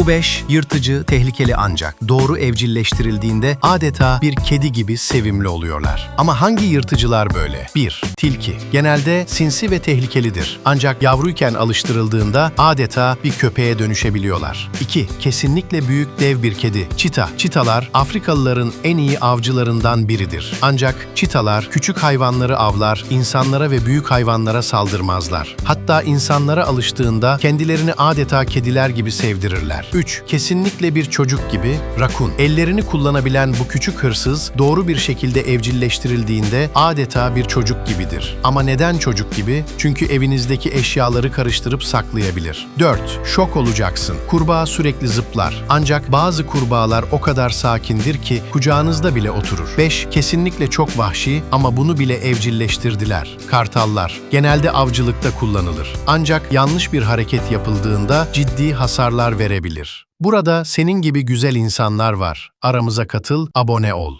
Bu beş, yırtıcı, tehlikeli ancak doğru evcilleştirildiğinde adeta bir kedi gibi sevimli oluyorlar. Ama hangi yırtıcılar böyle? 1. Tilki. Genelde sinsi ve tehlikelidir. Ancak yavruyken alıştırıldığında adeta bir köpeğe dönüşebiliyorlar. 2. Kesinlikle büyük dev bir kedi. Çita. Çitalar Afrikalıların en iyi avcılarından biridir. Ancak çitalar küçük hayvanları avlar, insanlara ve büyük hayvanlara saldırmazlar. Hatta insanlara alıştığında kendilerini adeta kediler gibi sevdirirler. 3. Kesinlikle bir çocuk gibi rakun. Ellerini kullanabilen bu küçük hırsız doğru bir şekilde evcilleştirildiğinde adeta bir çocuk gibidir. Ama neden çocuk gibi? Çünkü evinizdeki eşyaları karıştırıp saklayabilir. 4. Şok olacaksın. Kurbağa sürekli zıplar. Ancak bazı kurbağalar o kadar sakindir ki kucağınızda bile oturur. 5. Kesinlikle çok vahşi ama bunu bile evcilleştirdiler. Kartallar. Genelde avcılıkta kullanılır. Ancak yanlış bir hareket yapıldığında ciddi hasarlar verebilir. Burada senin gibi güzel insanlar var. Aramıza katıl, abone ol.